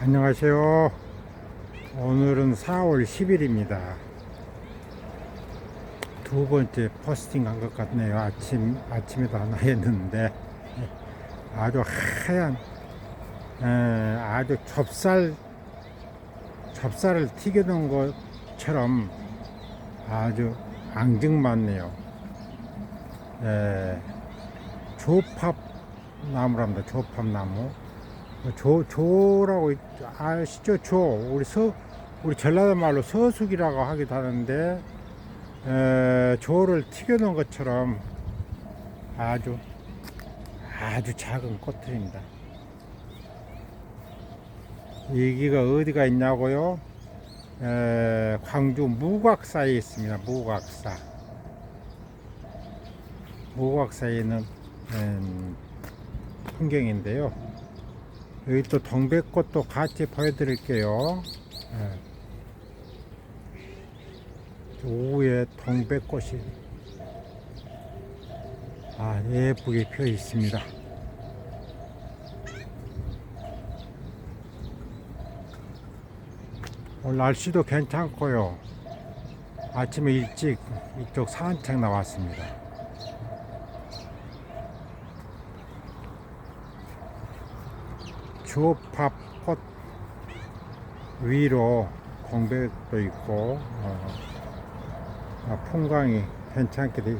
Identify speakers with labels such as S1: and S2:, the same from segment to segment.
S1: 안녕하세요. 오늘은 4월 10일입니다. 두 번째 포스팅 한 것 같네요. 아침, 아침에도 하나 했는데, 아주 하얀, 에, 아주 좁쌀, 좁쌀을 튀겨 놓은 것처럼 아주 앙증맞네요. 에, 조팝 나무랍니다. 조팝 나무. 조, 조라고 있- 아시죠? 조. 우리 서, 우리 전라도 말로 서숙이라고 하기도 하는데, 에, 조를 튀겨놓은 것처럼 아주, 아주 작은 꽃들입니다. 여기가 어디가 있냐고요? 에, 광주 무곽사에 있습니다. 무곽사. 무곽사에 있는 음, 풍경인데요. 여기 또 동백꽃도 같이 보여드릴게요. 예. 오후에 동백꽃이 아, 예쁘게 피어 있습니다. 오늘 날씨도 괜찮고요. 아침에 일찍 이쪽 산책 나왔습니다. 주팝꽃 위로 공백도 있고 어, 아, 풍광이 괜찮게 돼-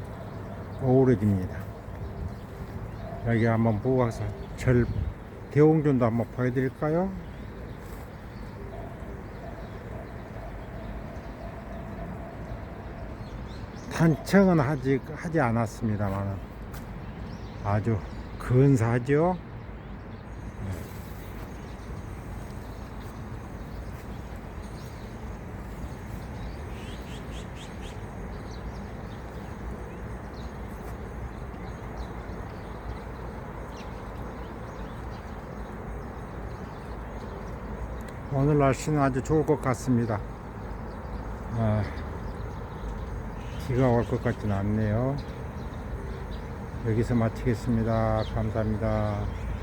S1: 어우러집니다. 여기 한번 무가서 절 대웅전도 한번 보여드릴까요? 단청은 아직 하지 않았습니다만 아주 근사하죠. 오늘 날씨는 아주 좋을 것 같습니다. 아, 비가 올 것 같지는 않네요. 여기서 마치겠습니다. 감사합니다.